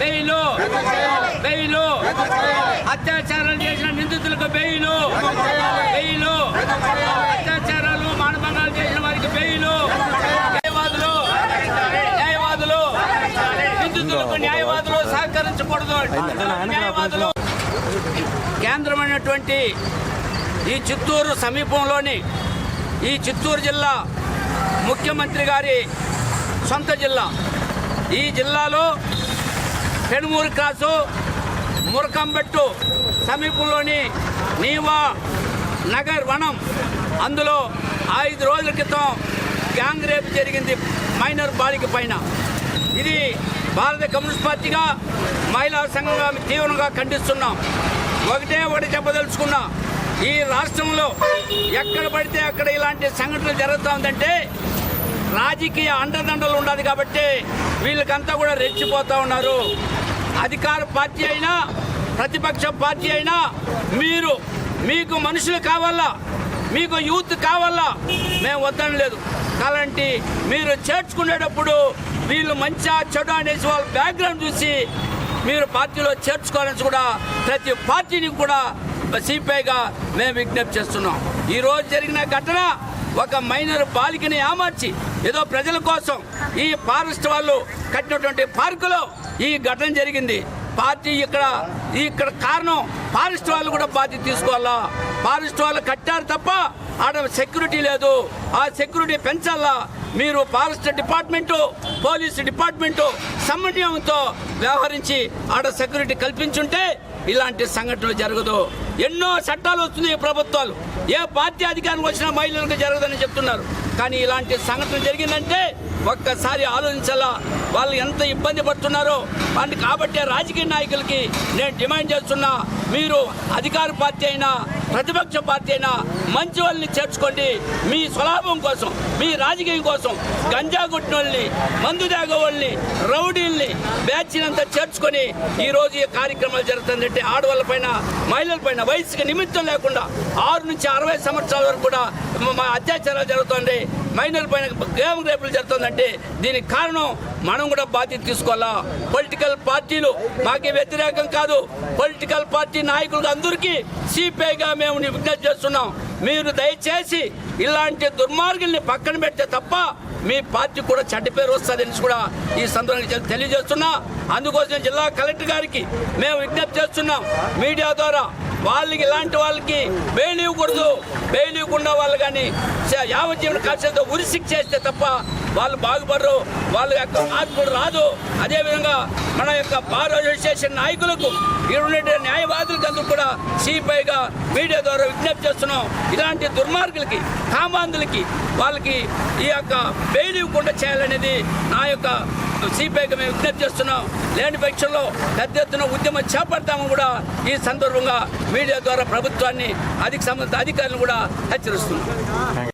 Bail bail. అత్యాచారాలు చేసిన నిందితులకు బెయిలు బెయిలు. అత్యాచారాలు మానభంగాలు చేసిన వారికి బెయిలు. న్యాయవాదులు న్యాయవాదులు. నిందితులకు న్యాయవాదులు సహకరించకూడదు. న్యాయవాదులు. కేంద్రమైనటువంటి ఈ చిత్తూరు సమీపంలోని ఈ చిత్తూరు జిల్లా ముఖ్యమంత్రి గారి సొంత జిల్లా. ఈ జిల్లాలో పెనుమూరు క్రాసు మురకంబెట్టు సమీపంలోని నీవా నగర్ వనం. అందులో ఐదు రోజుల క్రితం గ్యాంగ్ రేప్ జరిగింది మైనర్ బాలిక పైన. ఇది భారత కమ్యూనిస్ట్ పార్టీగా మహిళా సంఘంగా తీవ్రంగా ఖండిస్తున్నాం. ఒకటే ఒకటి చెప్పదలుచుకున్నా ఈ రాష్ట్రంలో ఎక్కడ పడితే అక్కడ ఇలాంటి సంఘటనలు జరుగుతూ ఉందంటే రాజకీయ అండదండలు ఉండదు కాబట్టి వీళ్ళకంతా కూడా రెచ్చిపోతూ ఉన్నారు. అధికార పార్టీ అయినా ప్రతిపక్ష పార్టీ అయినా మీరు మీకు మనుషులు కావాలా? మీకు యూత్ కావాలా? మేము వద్దని లేదు అలాంటి మీరు చేర్చుకునేటప్పుడు వీళ్ళు మంచిగా చెడు అనేసి వాళ్ళ బ్యాక్గ్రౌండ్ చూసి మీరు పార్టీలో చేర్చుకోవాలని కూడా ప్రతి పార్టీని కూడా సిపిఐగా మేము విజ్ఞప్తి చేస్తున్నాం. ఈరోజు జరిగిన ఘటన ఒక మైనర్ బాలికని ఏమార్చి ఏదో ప్రజల కోసం ఈ ఫారెస్ట్ వాళ్ళు కట్టినటువంటి పార్కులో ఈ ఘటన జరిగింది. పార్టీ ఇక్కడ ఇక్కడ కారణం ఫారెస్ట్ వాళ్ళు కూడా బాధ్యత తీసుకోవాలా? ఫారెస్ట్ వాళ్ళు కట్టారు తప్ప ఆడ సెక్యూరిటీ లేదు. ఆ సెక్యూరిటీ పెంచాలా? మీరు ఫారెస్ట్ డిపార్ట్మెంటు పోలీసు డిపార్ట్మెంటు సమన్వయంతో వ్యవహరించి ఆడ సెక్యూరిటీ కల్పించుంటే ఇలాంటి సంఘటనలు జరగదు. ఎన్నో చట్టాలు వస్తున్నాయి ప్రభుత్వాలు. ఏ పార్టీ అధికారం వచ్చినా మహిళలకు జరగదని చెప్తున్నారు. కానీ ఇలాంటి సంఘటన జరిగిందంటే ఒక్కసారి ఆలోచించాలా? వాళ్ళు ఎంత ఇబ్బంది పడుతున్నారో? వాటిని కాబట్టి రాజకీయ నాయకులకి నేను డిమాండ్ చేస్తున్నా మీరు అధికార పార్టీ అయినా ప్రతిపక్ష పార్టీ అయినా మంచి వాళ్ళని చేర్చుకోండి. మీ స్వలాభం కోసం మీ రాజకీయం కోసం గంజా కొట్టిన మందు తాగే వాళ్ళని రౌడీల్ని బ్యాచినంతా చేర్చుకొని ఈరోజు ఈ కార్యక్రమాలు జరుగుతుందంటే ఆడవాళ్ళ పైన మహిళల పైన వయసుకి నిమిత్తం లేకుండా ఆరు నుంచి అరవై సంవత్సరాల వరకు కూడా మా అత్యాచారాలు జరుగుతుంది. మైనర్ పైన గేమ్ రేపులు జరుగుతుందంటే దీనికి కారణం మనం కూడా బాధ్యత తీసుకోవాలా? పొలిటికల్ పార్టీలు మాకే వ్యతిరేకం కాదు. పొలిటికల్ పార్టీ నాయకులు అందరికీ సిపిఐగా మేము విజ్ఞప్తి చేస్తున్నాం. మీరు దయచేసి ఇలాంటి దుర్మార్గుల్ని పక్కన పెడితే తప్ప మీ పార్టీ కూడా చెడ్డ పేరు వస్తుందని కూడా ఈ సందర్భంగా తెలియజేస్తున్నా. అందుకోసం జిల్లా కలెక్టర్ గారికి మేము విజ్ఞప్తి చేస్తున్నాం. మీడియా ద్వారా వాళ్ళకి ఇలాంటి వాళ్ళకి బెయిల్ ఇవ్వకూడదు. బెయిల్ ఇవ్వకుండా వాళ్ళు కానీ యావజ్జీవన కాసేదో ఉరిశిక్ష చేస్తే తప్ప వాళ్ళు బాగుపడరు వాళ్ళ యొక్క మార్పు రాదు. అదేవిధంగా మన యొక్క బార్ అసోసియేషన్ నాయకులకు ఇటువంటి ఉండే న్యాయవాదులకు అందరూ కూడా సిపిఐగా మీడియా ద్వారా విజ్ఞప్తి చేస్తున్నాం. ఇలాంటి దుర్మార్గులకి కామాంధులకి వాళ్ళకి ఈ యొక్క బెయిల్ ఇవ్వకుండా చేయాలనేది నా యొక్క సిపిఐగా మేము విజ్ఞప్తి చేస్తున్నాం. లేని పక్షంలో పెద్ద ఎత్తున ఉద్యమం చేపడతామని కూడా ఈ సందర్భంగా మీడియా ద్వారా ప్రభుత్వాన్ని అధిక సంబంధిత అధికారులను కూడా హెచ్చరిస్తున్నాం.